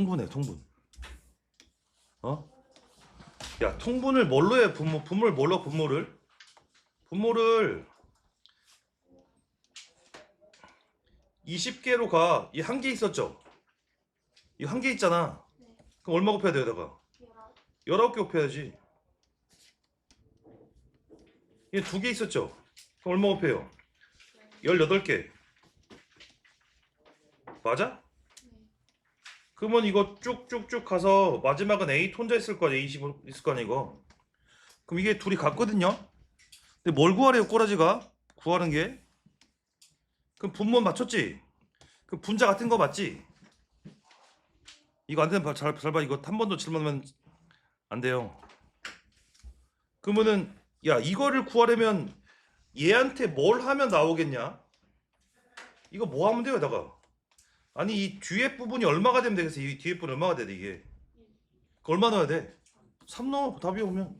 통분해 통분 어? 야 통분을 뭘로 해 분모 분모를 뭘로 분모를 분모를 20개로 가 이 한 개 있었죠 이 한 개 있잖아 네. 그럼 얼마 곱해야 돼 여기다가 열아홉. 19개 곱해야지 얘두개 있었죠 그럼 얼마 곱해요 18개 맞아? 네. 그러면 이거 쭉쭉쭉 가서 마지막은 A 혼자 있을 거 아니야 20 있을 거 아니야 이거 그럼 이게 둘이 같거든요 근데 뭘 구하래요 꼬라지가 구하는 게 그럼 분모 맞췄지 그 분자 같은 거 맞지 이거 안 되면 봐, 잘, 잘 봐. 이거 한 번 더 질문하면 안 돼요. 그러면은 야 이거를 구하려면 얘한테 뭘 하면 나오겠냐? 이거 뭐 하면 돼요, 다가 아니 이 뒤에 부분이 얼마가 되면 되겠어? 이 뒤에 부분 얼마가 돼 이게? 그 얼마 넣어야 돼? 3 넣어 답이 오면